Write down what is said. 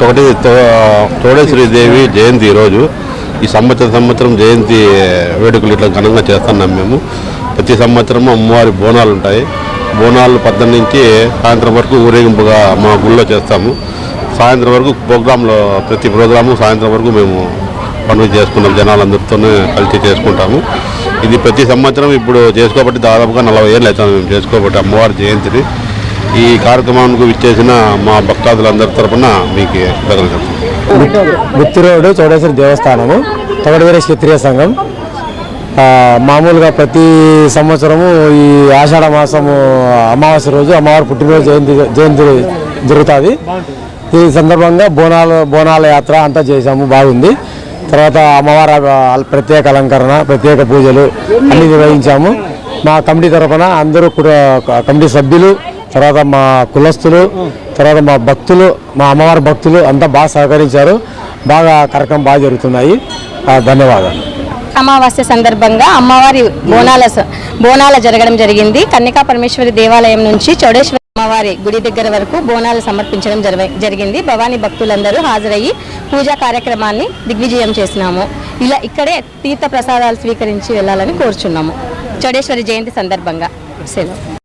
తోటి తోడేశ్వరీదేవి జయంతి ఈరోజు. ఈ సంవత్సరం సంవత్సరం జయంతి వేడుకలు ఇట్లా ఘనంగా చేస్తున్నాం మేము. ప్రతి సంవత్సరం అమ్మవారి బోనాలు ఉంటాయి. బోనాలు పద్దెనిమిది నుంచి సాయంత్రం వరకు ఊరేగింపుగా మా గుళ్ళో చేస్తాము. సాయంత్రం వరకు ప్రోగ్రాంలో ప్రతి ప్రోగ్రాము సాయంత్రం వరకు మేము పనులు చేసుకున్నాం జనాలందరితోనే కలిసి చేసుకుంటాము. ఇది ప్రతి సంవత్సరం ఇప్పుడు చేసుకోబట్టి దాదాపుగా నలభై ఏళ్ళు అవుతుంది మేము చేసుకోబట్టి అమ్మవారి జయంతిని. ఈ కార్యక్రమానికి విచ్చేసిన మా భక్తాదులందరి తరపున మీకు కృతజ్ఞతలు గుత్తి రోడ్డు చౌడేశ్వరి దేవస్థానము తొగడవేరే క్షత్రియ సంఘం. మామూలుగా ప్రతి సంవత్సరము ఈ ఆషాఢ మాసము అమావాస్య రోజు అమ్మవారి పుట్టినరోజు జయంతి జయంతి జరుగుతుంది. ఈ సందర్భంగా బోనాలు బోనాల యాత్ర అంతా చేశాము బాగుంది. తర్వాత అమ్మవారి ప్రత్యేక అలంకరణ ప్రత్యేక పూజలు అన్నీ నిర్వహించాము. మా కమిటీ తరఫున అందరూ కూడా కమిటీ సభ్యులు తర్వాత మా కులస్తులు తర్వాత మా భక్తులు మా అమ్మవారి భక్తులు అంతా బాగా సహకరించారు. బాగా కార్యక్రమం బాగా జరుగుతున్నాయి. ధన్యవాదాలు. అమావాస్య సందర్భంగా అమ్మవారి బోనాల స- బోనాల జరగడం జరిగింది. కన్నికా పరమేశ్వరి దేవాలయం నుంచి చౌడేశ్వరి అమ్మవారి గుడి దగ్గర వరకు బోనాలు సమర్పించడం జరిగింది. భవానీ భక్తులందరూ హాజరయ్యి పూజా కార్యక్రమాన్ని దిగ్విజయం చేసినాము. ఇలా ఇక్కడే తీర్థ ప్రసాదాలు స్వీకరించి వెళ్ళాలని కోరుచున్నాము. చౌడేశ్వరి జయంతి సందర్భంగా. సెలవు.